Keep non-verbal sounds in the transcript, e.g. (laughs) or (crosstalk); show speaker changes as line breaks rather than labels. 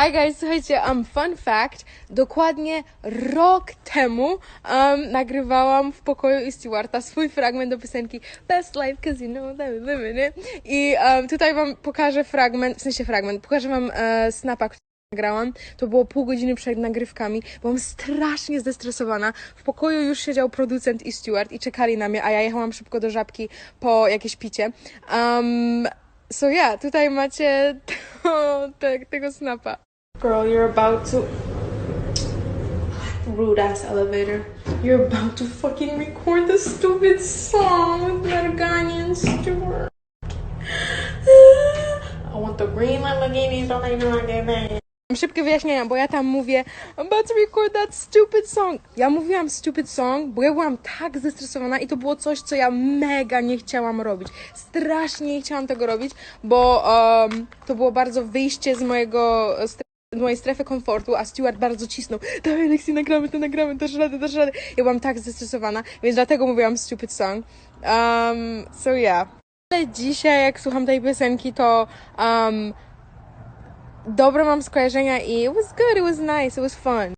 Hi guys, słuchajcie, um, fun fact, dokładnie rok temu um, nagrywałam w pokoju i Stewarta swój fragment do piosenki Best Life, cause you know that we live in it. I um, tutaj wam pokażę fragment, w sensie fragment, pokażę wam e, snapa, który nagrałam. To było pół godziny przed nagrywkami. Byłam strasznie zestresowana. W pokoju już siedział producent i Stewart i czekali na mnie, a ja jechałam szybko do żabki po jakieś picie. Um, so yeah, tutaj macie (laughs) to, te, tego snapa. Girl, you're about to. Rude ass elevator. You're about to fucking record the stupid song with Margani and Stewart. I want the green Lamborghini, don't I know I get? Szybkie wyjaśnienia, bo ja tam mówię I'm about to record that stupid song. Ja mówiłam stupid song, bo ja byłam tak zestresowana i to było coś, co ja mega nie chciałam robić. Strasznie nie chciałam tego robić, bo um, to było bardzo wyjście z mojego stre- z mojej strefy komfortu, a Stewart bardzo cisnął. Dawaj, Lexi, nagramy to, nagramy, dasz radę, dasz radę. Ja byłam tak zestresowana, więc dlatego mówiłam stupid song. Um, so yeah. Ale dzisiaj, jak słucham tej piosenki, to um, dobre mam skojarzenia i it was good, it was nice, it was fun.